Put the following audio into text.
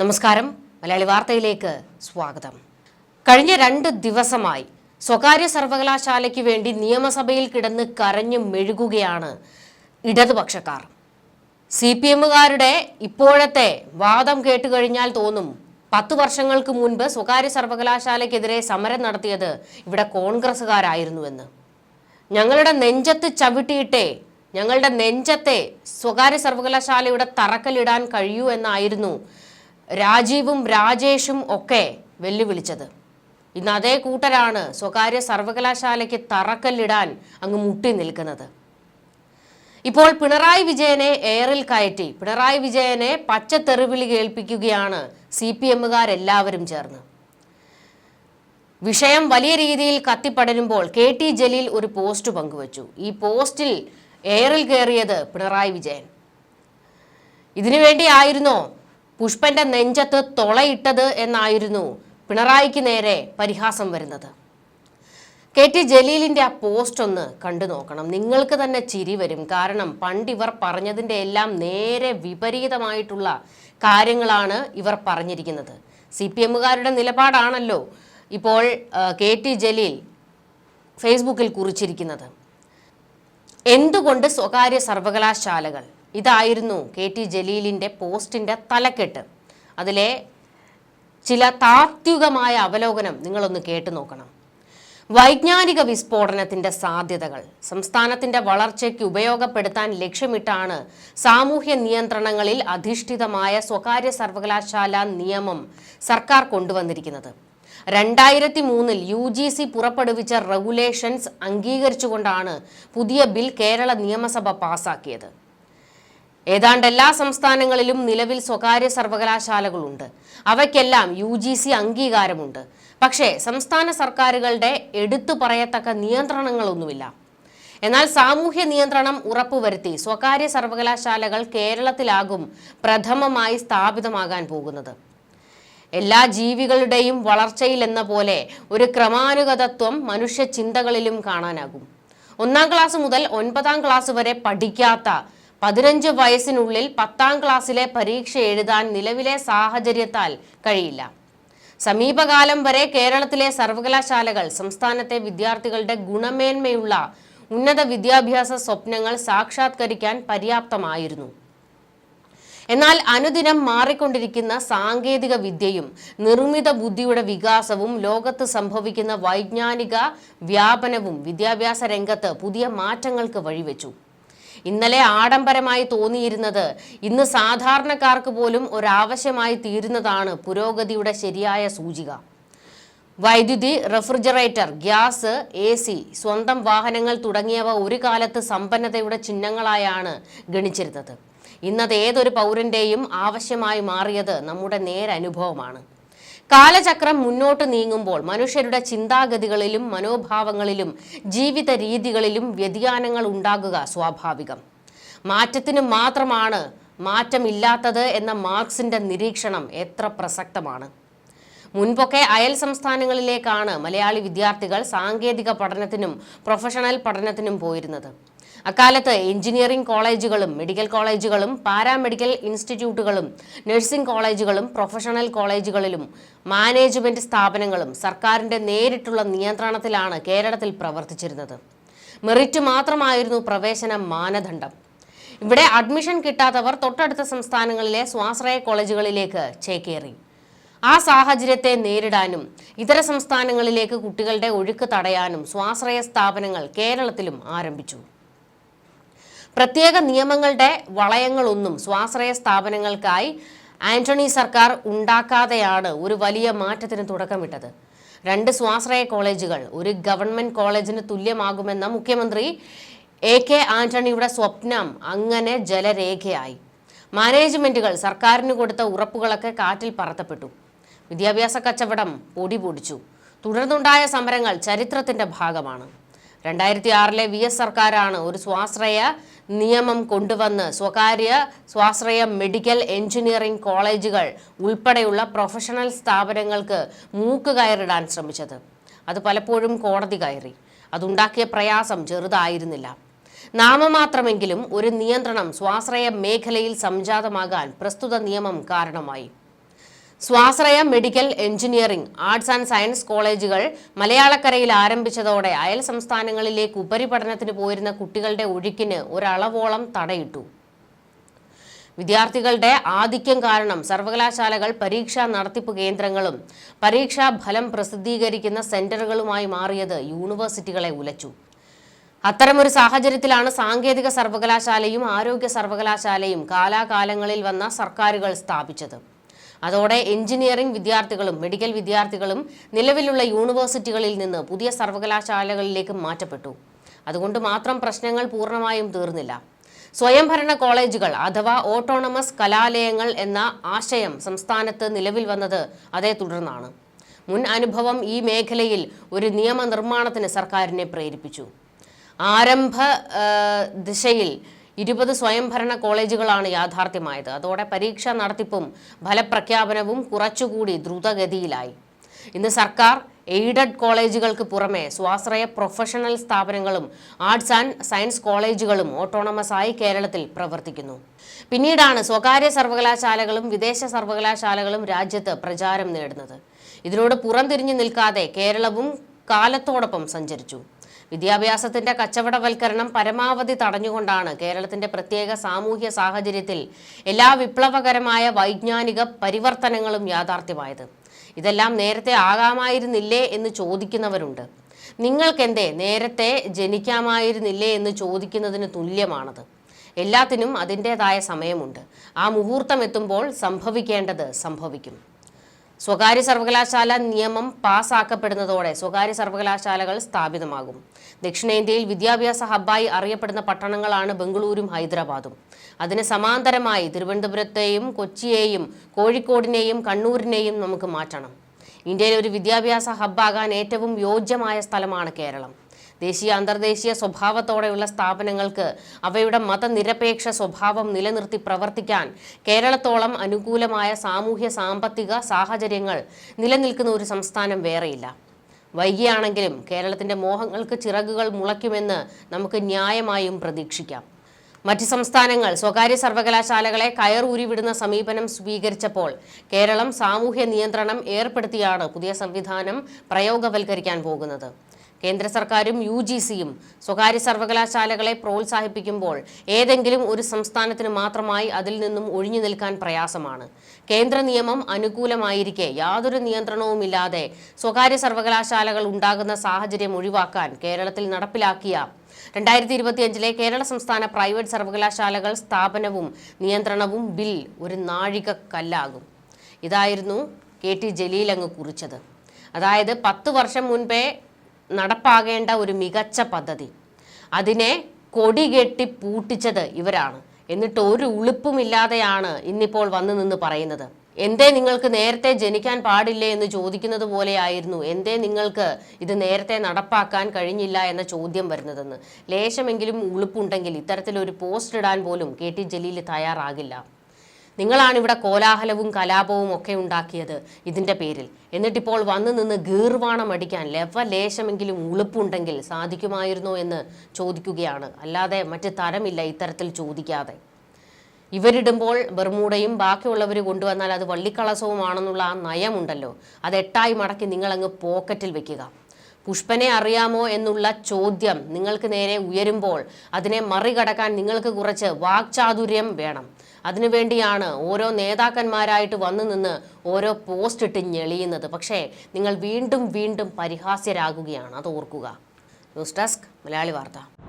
നമസ്കാരം. മലയാളി വാർത്തയിലേക്ക് സ്വാഗതം. കഴിഞ്ഞ രണ്ട് ദിവസമായി സ്വകാര്യ സർവകലാശാലയ്ക്ക് വേണ്ടി നിയമസഭയിൽ കിടന്ന് കരഞ്ഞു മെഴുകുകയാണ് ഇടതുപക്ഷക്കാർ. സി പി എമ്മുകാരുടെ ഇപ്പോഴത്തെ വാദം കേട്ടുകഴിഞ്ഞാൽ തോന്നും പത്തു വർഷങ്ങൾക്ക് മുൻപ് സ്വകാര്യ സർവകലാശാലയ്ക്കെതിരെ സമരം നടത്തിയത് ഇവിടെ കോൺഗ്രസ്സുകാരായിരുന്നുവെന്ന്. ഞങ്ങളുടെ നെഞ്ചത്ത് ചവിട്ടിയിട്ടേ ഞങ്ങളുടെ നെഞ്ചത്തെ സ്വകാര്യ സർവകലാശാലയുടെ തറക്കല്ലിടാൻ കഴിയൂ എന്നായിരുന്നു രാജീവും രാജേഷും ഒക്കെ വെല്ലുവിളിച്ചത്. ഇന്ന് അതേ കൂട്ടരാണ് സ്വകാര്യ സർവകലാശാലയ്ക്ക് തറക്കല്ലിടാൻ അങ്ങ് മുട്ടി നിൽക്കുന്നത്. ഇപ്പോൾ പിണറായി വിജയനെ എയറിൽ കയറ്റി പിണറായി വിജയനെ പച്ചത്തെറിവിളി കേൾപ്പിക്കുകയാണ് സി പി എമ്മുകാരെല്ലാവരും ചേർന്ന്. വിഷയം വലിയ രീതിയിൽ കത്തിപ്പടരുമ്പോൾ കെ ടി ജലീൽ ഒരു പോസ്റ്റ് പങ്കുവച്ചു. ഈ പോസ്റ്റിൽ എയറിൽ കയറിയത് പിണറായി വിജയൻ. ഇതിനുവേണ്ടി ആയിരുന്നോ പുഷ്പന്റെ നെഞ്ചത്ത് തൊളയിട്ടത് എന്നായിരുന്നു പിണറായിക്ക് നേരെ പരിഹാസം വരുന്നത്. കെ ടി ജലീലിന്റെ ആ പോസ്റ്റ് ഒന്ന് കണ്ടു നോക്കണം. നിങ്ങൾക്ക് തന്നെ ചിരി വരും. കാരണം പണ്ട് ഇവർ പറഞ്ഞതിന്റെ എല്ലാം നേരെ വിപരീതമായിട്ടുള്ള കാര്യങ്ങളാണ് ഇവർ പറഞ്ഞിരിക്കുന്നത്. സി പി എമ്മുകാരുടെ നിലപാടാണല്ലോ ഇപ്പോൾ കെ ടി ജലീൽ ഫേസ്ബുക്കിൽ കുറിച്ചിരിക്കുന്നത്. എന്തുകൊണ്ട് സ്വകാര്യ സർവകലാശാലകൾ ഇതായിരുന്നു കെ ടി ജലീലിന്റെ പോസ്റ്റിന്റെ തലക്കെട്ട്. അതിലെ ചില താത്വികമായ അവലോകനം നിങ്ങളൊന്ന് കേട്ടു നോക്കണം. വൈജ്ഞാനിക വിസ്ഫോടനത്തിന്റെ സാധ്യതകൾ സംസ്ഥാനത്തിന്റെ വളർച്ചയ്ക്ക് ഉപയോഗപ്പെടുത്താൻ ലക്ഷ്യമിട്ടാണ് സാമൂഹ്യ നിയന്ത്രണങ്ങളിൽ അധിഷ്ഠിതമായ സ്വകാര്യ സർവകലാശാല നിയമം സർക്കാർ കൊണ്ടുവന്നിരിക്കുന്നത്. രണ്ടായിരത്തി മൂന്നിൽ യു ജി സി പുറപ്പെടുവിച്ച റെഗുലേഷൻസ് അംഗീകരിച്ചുകൊണ്ടാണ് പുതിയ ബിൽ കേരള നിയമസഭ പാസാക്കിയത്. ഏതാണ്ട് എല്ലാ സംസ്ഥാനങ്ങളിലും നിലവിൽ സ്വകാര്യ സർവകലാശാലകളുണ്ട്. അവയ്ക്കെല്ലാം യു ജി സി അംഗീകാരമുണ്ട്. പക്ഷേ സംസ്ഥാന സർക്കാരുകളുടെ എടുത്തു പറയത്തക്ക നിയന്ത്രണങ്ങളൊന്നുമില്ല. എന്നാൽ സാമൂഹ്യ നിയന്ത്രണം ഉറപ്പുവരുത്തി സ്വകാര്യ സർവകലാശാലകൾ കേരളത്തിലാകും പ്രഥമമായി സ്ഥാപിതമാകാൻ പോകുന്നത്. എല്ലാ ജീവികളുടെയും വളർച്ചയിൽ എന്ന പോലെ ഒരു ക്രമാനുഗതത്വം മനുഷ്യ ചിന്തകളിലും കാണാനാകും. ഒന്നാം ക്ലാസ് മുതൽ ഒൻപതാം ക്ലാസ് വരെ പഠിക്കാത്ത പതിനഞ്ച് വയസ്സിനുള്ളിൽ പത്താം ക്ലാസ്സിലെ പരീക്ഷ എഴുതാൻ നിലവിലെ സാഹചര്യത്താൽ കഴിയില്ല. സമീപകാലം വരെ കേരളത്തിലെ സർവകലാശാലകൾ സംസ്ഥാനത്തെ വിദ്യാർത്ഥികളുടെ ഗുണമേന്മയുള്ള ഉന്നത വിദ്യാഭ്യാസ സ്വപ്നങ്ങൾ സാക്ഷാത്കരിക്കാൻ പര്യാപ്തമായിരുന്നു. എന്നാൽ അനുദിനം മാറിക്കൊണ്ടിരിക്കുന്ന സാങ്കേതിക വിദ്യയും നിർമ്മിത ബുദ്ധിയുടെ വികാസവും ലോകത്ത് സംഭവിക്കുന്ന വൈജ്ഞാനിക വ്യാപനവും വിദ്യാഭ്യാസ രംഗത്ത് പുതിയ മാറ്റങ്ങൾക്ക് വഴിവെച്ചു. ഇന്നലെ ആഡംബരമായി തോന്നിയിരുന്നത് ഇന്ന് സാധാരണക്കാർക്ക് പോലും ഒരാവശ്യമായി തീരുന്നതാണ് പുരോഗതിയുടെ ശരിയായ സൂചിക. വൈദ്യുതി റെഫ്രിജറേറ്റർ ഗ്യാസ് എ സി സ്വന്തം വാഹനങ്ങൾ തുടങ്ങിയവ ഒരു കാലത്ത് സമ്പന്നതയുടെ ചിഹ്നങ്ങളായാണ് ഗണിച്ചിരുന്നത്. ഇന്നത് ഏതൊരു പൗരന്റെയും ആവശ്യമായി മാറിയത് നമ്മുടെ നേരനുഭവമാണ്. കാലചക്രം മുന്നോട്ട് നീങ്ങുമ്പോൾ മനുഷ്യരുടെ ചിന്താഗതികളിലും മനോഭാവങ്ങളിലും ജീവിത രീതികളിലും വ്യതിയാനങ്ങൾ ഉണ്ടാകുക സ്വാഭാവികം. മാറ്റത്തിന് മാത്രമാണ് മാറ്റമില്ലാത്തത് എന്ന മാർക്സിന്റെ നിരീക്ഷണം എത്ര പ്രസക്തമാണ്. മുൻപൊക്കെ അയൽ സംസ്ഥാനങ്ങളിലേക്കാണ് മലയാളി വിദ്യാർത്ഥികൾ സാങ്കേതിക പഠനത്തിനും പ്രൊഫഷണൽ പഠനത്തിനും പോയിരുന്നത്. അക്കാലത്ത് എഞ്ചിനീയറിംഗ് കോളേജുകളും മെഡിക്കൽ കോളേജുകളും പാരാമെഡിക്കൽ ഇൻസ്റ്റിറ്റ്യൂട്ടുകളും നഴ്സിംഗ് കോളേജുകളും പ്രൊഫഷണൽ കോളേജുകളിലും മാനേജ്മെന്റ് സ്ഥാപനങ്ങളും സർക്കാരിന്റെ നേരിട്ടുള്ള നിയന്ത്രണത്തിലാണ് കേരളത്തിൽ പ്രവർത്തിച്ചിരുന്നത്. മെറിറ്റ് മാത്രമായിരുന്നു പ്രവേശന മാനദണ്ഡം. ഇവിടെ അഡ്മിഷൻ കിട്ടാത്തവർ തൊട്ടടുത്ത സംസ്ഥാനങ്ങളിലെ സ്വാശ്രയ കോളേജുകളിലേക്ക് ചേക്കേറി. ആ സാഹചര്യത്തെ നേരിടാനും ഇതര സംസ്ഥാനങ്ങളിലേക്ക് കുട്ടികളുടെ ഒഴുക്ക് തടയാനും സ്വാശ്രയ സ്ഥാപനങ്ങൾ കേരളത്തിലും ആരംഭിച്ചു. പ്രത്യേക നിയമങ്ങളുടെ വളയങ്ങളൊന്നും സ്വാശ്രയ സ്ഥാപനങ്ങൾക്കായി ആന്റണി സർക്കാർ ഉണ്ടാക്കാതെയാണ് ഒരു വലിയ മാറ്റത്തിന് തുടക്കമിട്ടത്. രണ്ട് സ്വാശ്രയ കോളേജുകൾ ഒരു ഗവൺമെന്റ് കോളേജിന് തുല്യമാകുമെന്ന മുഖ്യമന്ത്രി എ കെ ആന്റണിയുടെ സ്വപ്നം അങ്ങനെ ജലരേഖയായി. മാനേജ്മെന്റുകൾ സർക്കാരിന് കൊടുത്ത ഉറപ്പുകളൊക്കെ കാറ്റിൽ പറത്തപ്പെട്ടു. വിദ്യാഭ്യാസ കച്ചവടം പൊടി പൊടിച്ചു. തുടർന്നുണ്ടായ സമരങ്ങൾ ചരിത്രത്തിന്റെ ഭാഗമാണ്. രണ്ടായിരത്തി ആറിലെ വി എസ് സർക്കാരാണ് ഒരു സ്വാശ്രയ നിയമം കൊണ്ടുവന്ന് സ്വകാര്യ സ്വാശ്രയ മെഡിക്കൽ എഞ്ചിനീയറിംഗ് കോളേജുകൾ ഉൾപ്പെടെയുള്ള പ്രൊഫഷണൽ സ്ഥാപനങ്ങൾക്ക് മൂക്ക് കയറിടാൻ ശ്രമിച്ചത്. അത് പലപ്പോഴും കോടതി കയറി. അതുണ്ടാക്കിയ പ്രയാസം ചെറുതായിരുന്നില്ല. നാമമാത്രമെങ്കിലും ഒരു നിയന്ത്രണം സ്വാശ്രയ മേഖലയിൽ സംജാതമാകാൻ പ്രസ്തുത നിയമം കാരണമായി. സ്വാശ്രയ medical engineering arts and science കോളേജുകൾ മലയാളക്കരയിൽ ആരംഭിച്ചതോടെ അയൽ സംസ്ഥാനങ്ങളിലേക്ക് ഉപരിപഠനത്തിന് പോയിരുന്ന കുട്ടികളുടെ ഒഴുക്കിന് ഒരളവോളം തടയിട്ടു. വിദ്യാർത്ഥികളുടെ ആധിക്യം കാരണം സർവകലാശാലകൾ പരീക്ഷാ നടത്തിപ്പ് കേന്ദ്രങ്ങളും പരീക്ഷാ ഫലം പ്രസിദ്ധീകരിക്കുന്ന സെന്ററുകളുമായി മാറിയത് യൂണിവേഴ്സിറ്റികളെ ഉലച്ചു. അത്തരമൊരു സാഹചര്യത്തിലാണ് സാങ്കേതിക സർവകലാശാലയും ആരോഗ്യ സർവകലാശാലയും കാലാകാലങ്ങളിൽ വന്ന സർക്കാരുകൾ സ്ഥാപിച്ചത്. അതോടെ എഞ്ചിനീയറിംഗ് വിദ്യാർത്ഥികളും മെഡിക്കൽ വിദ്യാർത്ഥികളും നിലവിലുള്ള യൂണിവേഴ്സിറ്റികളിൽ നിന്ന് പുതിയ സർവകലാശാലകളിലേക്ക് മാറ്റപ്പെട്ടു. അതുകൊണ്ട് മാത്രം പ്രശ്നങ്ങൾ പൂർണമായും തീർന്നില്ല. സ്വയംഭരണ കോളേജുകൾ അഥവാ ഓട്ടോണമസ് കലാലയങ്ങൾ എന്ന ആശയം സംസ്ഥാനത്ത് നിലവിൽ വന്നത് അതേ തുടർന്നാണ്. മുൻ അനുഭവം ഈ മേഖലയിൽ ഒരു നിയമനിർമ്മാണത്തിന് സർക്കാരിനെ പ്രേരിപ്പിച്ചു. ആരംഭ ദിശയിൽ ഇരുപത് സ്വയംഭരണ കോളേജുകളാണ് യാഥാർത്ഥ്യമായത്. അതോടെ പരീക്ഷാ നടത്തിപ്പും ഫലപ്രഖ്യാപനവും കുറച്ചുകൂടി ദ്രുതഗതിയിലായി. ഇന്ന് സർക്കാർ എയ്ഡഡ് കോളേജുകൾക്ക് പുറമെ സ്വാശ്രയ പ്രൊഫഷണൽ സ്ഥാപനങ്ങളും ആർട്സ് ആൻഡ് സയൻസ് കോളേജുകളും ഓട്ടോണമസ് ആയി കേരളത്തിൽ പ്രവർത്തിക്കുന്നു. പിന്നീടാണ് സ്വകാര്യ സർവകലാശാലകളും വിദേശ സർവകലാശാലകളും രാജ്യത്ത് പ്രചാരം നേടുന്നത്. ഇതിനോട് പുറംതിരിഞ്ഞു നിൽക്കാതെ കേരളവും കാലത്തോടൊപ്പം സഞ്ചരിച്ചു. വിദ്യാഭ്യാസത്തിന്റെ കച്ചവടവൽക്കരണം പരമാവധി തടഞ്ഞുകൊണ്ടാണ് കേരളത്തിന്റെ പ്രത്യേക സാമൂഹ്യ സാഹചര്യത്തിൽ എല്ലാ വിപ്ലവകരമായ വൈജ്ഞാനിക പരിവർത്തനങ്ങളും യാഥാർത്ഥ്യമായത്. ഇതെല്ലാം നേരത്തെ ആകാമായിരുന്നില്ലേ എന്ന് ചോദിക്കുന്നവരുണ്ട്. നിങ്ങൾക്കെന്തേ നേരത്തെ ജനിക്കാമായിരുന്നില്ലേ എന്ന് ചോദിക്കുന്നതിന് തുല്യമാണത്. എല്ലാത്തിനും അതിന്റെതായ സമയമുണ്ട്. ആ മുഹൂർത്തം എത്തുമ്പോൾ സംഭവിക്കേണ്ടത് സംഭവിക്കും. സ്വകാര്യ സർവകലാശാല നിയമം പാസാക്കപ്പെടുന്നതോടെ സ്വകാര്യ സർവകലാശാലകൾ സ്ഥാപിതമാകും. ദക്ഷിണേന്ത്യയിൽ വിദ്യാഭ്യാസ ഹബ്ബായി അറിയപ്പെടുന്ന പട്ടണങ്ങളാണ് ബംഗളൂരും ഹൈദരാബാദും. അതിന് സമാന്തരമായി തിരുവനന്തപുരത്തെയും കൊച്ചിയെയും കോഴിക്കോടിനെയും കണ്ണൂരിനെയും നമുക്ക് മാറ്റണം. ഇന്ത്യയിലെ ഒരു വിദ്യാഭ്യാസ ഹബ്ബാകാൻ ഏറ്റവും യോജ്യമായ സ്ഥലമാണ് കേരളം. ദേശീയ അന്തർദേശീയ സ്വഭാവത്തോടെയുള്ള സ്ഥാപനങ്ങൾക്ക് അവയുടെ മതനിരപേക്ഷ സ്വഭാവം നിലനിർത്തി പ്രവർത്തിക്കാൻ കേരളത്തോളം അനുകൂലമായ സാമൂഹ്യ സാമ്പത്തിക സാഹചര്യങ്ങൾ നിലനിൽക്കുന്ന ഒരു സംസ്ഥാനം വേറെയില്ല. വൈകിയാണെങ്കിലും കേരളത്തിന്റെ മോഹങ്ങൾക്ക് ചിറകുകൾ മുളയ്ക്കുമെന്ന് നമുക്ക് ന്യായമായും പ്രതീക്ഷിക്കാം. മറ്റ് സംസ്ഥാനങ്ങൾ സ്വകാര്യ സർവകലാശാലകളെ കയറൂരിവിടുന്ന സമീപനം സ്വീകരിച്ചപ്പോൾ കേരളം സാമൂഹ്യ നിയന്ത്രണം ഏർപ്പെടുത്തിയാണ് പുതിയ സംവിധാനം പ്രയോഗവൽക്കരിക്കാൻ പോകുന്നത്. കേന്ദ്ര സർക്കാരും യു ജി സിയും സ്വകാര്യ സർവകലാശാലകളെ പ്രോത്സാഹിപ്പിക്കുമ്പോൾ ഏതെങ്കിലും ഒരു സംസ്ഥാനത്തിന് മാത്രമായി അതിൽ നിന്നും ഒഴിഞ്ഞു നിൽക്കാൻ പ്രയാസമാണ്. കേന്ദ്ര നിയമം അനുകൂലമായിരിക്കെ യാതൊരു നിയന്ത്രണവുമില്ലാതെ സ്വകാര്യ സർവകലാശാലകൾ ഉണ്ടാകുന്ന സാഹചര്യം ഒഴിവാക്കാൻ കേരളത്തിൽ നടപ്പിലാക്കിയ രണ്ടായിരത്തി ഇരുപത്തിയഞ്ചിലെ കേരള സംസ്ഥാന പ്രൈവറ്റ് സർവകലാശാലകൾ സ്ഥാപനവും നിയന്ത്രണവും ബിൽ ഒരു നാഴിക കല്ലാകും ഇതായിരുന്നു കെ ടി ജലീൽ അങ്ങ് കുറിച്ചത്. അതായത് പത്ത് വർഷം മുൻപേ നടപ്പാകേണ്ട ഒരു മികച്ച പദ്ധതി. അതിനെ കൊടികെട്ടി പൂട്ടിച്ചത് ഇവരാണ്. എന്നിട്ട് ഒരു ഉളുപ്പുമില്ലാതെയാണ് ഇന്നിപ്പോൾ വന്നു നിന്ന് പറയുന്നത്. എന്തേ നിങ്ങൾക്ക് നേരത്തെ ജനിക്കാൻ പാടില്ലേ എന്ന് ചോദിക്കുന്നത് പോലെയായിരുന്നു. എന്തേ നിങ്ങൾക്ക് ഇത് നേരത്തെ നടപ്പാക്കാൻ കഴിഞ്ഞില്ല എന്ന ചോദ്യം വരുന്നതെന്ന്. ലേശമെങ്കിലും ഉളുപ്പുണ്ടെങ്കിൽ ഇത്തരത്തിലൊരു പോസ്റ്റ് ഇടാൻ പോലും കെ ടി ജലീൽ തയ്യാറാകില്ല. നിങ്ങളാണ് ഇവിടെ കോലാഹലവും കലാപവും ഒക്കെ ഉണ്ടാക്കിയത് ഇതിന്റെ പേരിൽ. എന്നിട്ടിപ്പോൾ വന്നു നിന്ന് ഗീർവാണം അടിക്കാൻ ലവലേശമെങ്കിലും ഉളുപ്പുണ്ടെങ്കിൽ സാധിക്കുമായിരുന്നോ എന്ന് ചോദിക്കുകയാണ്. അല്ലാതെ മറ്റ് തരമില്ല ഇത്തരത്തിൽ ചോദിക്കാതെ. ഇവരിടുമ്പോൾ ബർമൂടയും ബാക്കിയുള്ളവർ കൊണ്ടുവന്നാൽ അത് വള്ളിക്കളസവുമാണെന്നുള്ള ആ നയമുണ്ടല്ലോ. അത് എട്ടായി മടക്കി നിങ്ങളങ്ങ് പോക്കറ്റിൽ വെക്കുക. പുഷ്പനെ അറിയാമോ എന്നുള്ള ചോദ്യം നിങ്ങൾക്ക് നേരെ ഉയരുമ്പോൾ അതിനെ മറികടക്കാൻ നിങ്ങൾക്ക് കുറച്ച് വാക്ചാതുര്യം വേണം. അതിനുവേണ്ടിയാണ് ഓരോ നേതാക്കന്മാരായിട്ട് വന്നു നിന്ന് ഓരോ പോസ്റ്റ് ഇട്ട് ഞെളിയുന്നത്. പക്ഷേ നിങ്ങൾ വീണ്ടും വീണ്ടും പരിഹാസ്യരാകുകയാണ്. അത് ഓർക്കുക. ന്യൂസ് ഡെസ്ക് മലയാളി വാർത്ത.